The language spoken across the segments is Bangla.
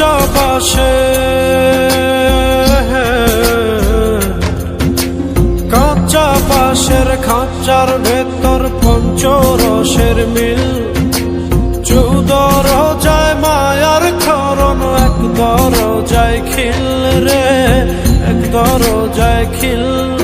বাসে কাঁচা বাসের খাঁচার ভেতর পঞ্চরসের মিল। চৌদর যায়, মায়ার খরণ এক দর যায় খিল রে এক দর যায় খিল।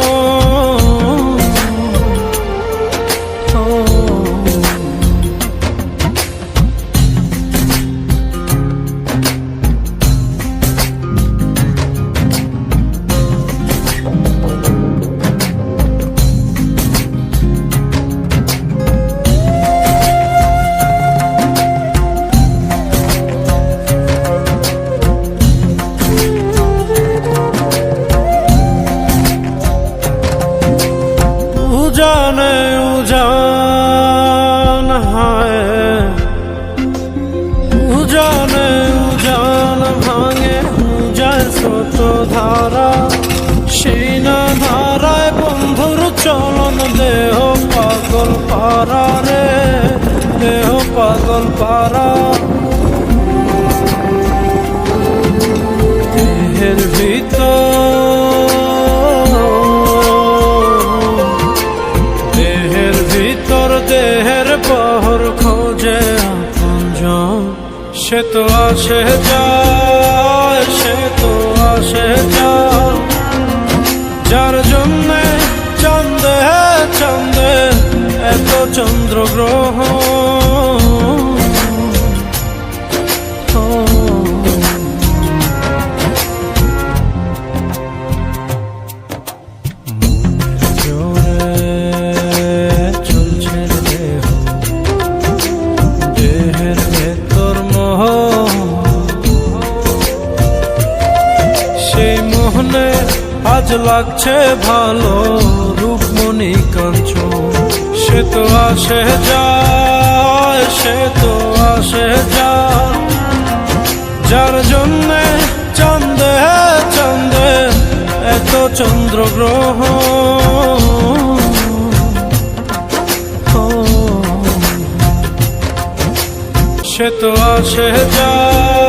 স্রোত ধারা সেই ধারায় বন্ধুর চলন, দেহ পাগল পারা রে, দেহ পাগল পারা দেহের ভিতর দেহের ভিতর, দেহের পহর খোঁজে সে তো আসে যায়। সে তো আসে যার জন্যে চন্দে চন্দে এত চন্দ্রগ্রহ আজ লাগছে ভালো, রূপমণি কাঞ্চন। সে তো আসে যায়, সে তো আসে যার জন্যে চন্দে চন্দে এত চন্দ্রগ্রহ। সে তো আসে যায়।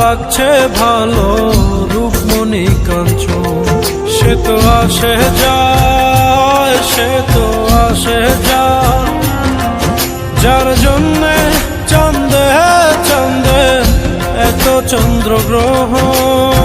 লাগছে ভালো রূপমণি কাঞ্চন। সে তো আসে যায়, সে তো আসে যার জন্যে চন্দে চন্দে এত চন্দ্রগ্রহণ।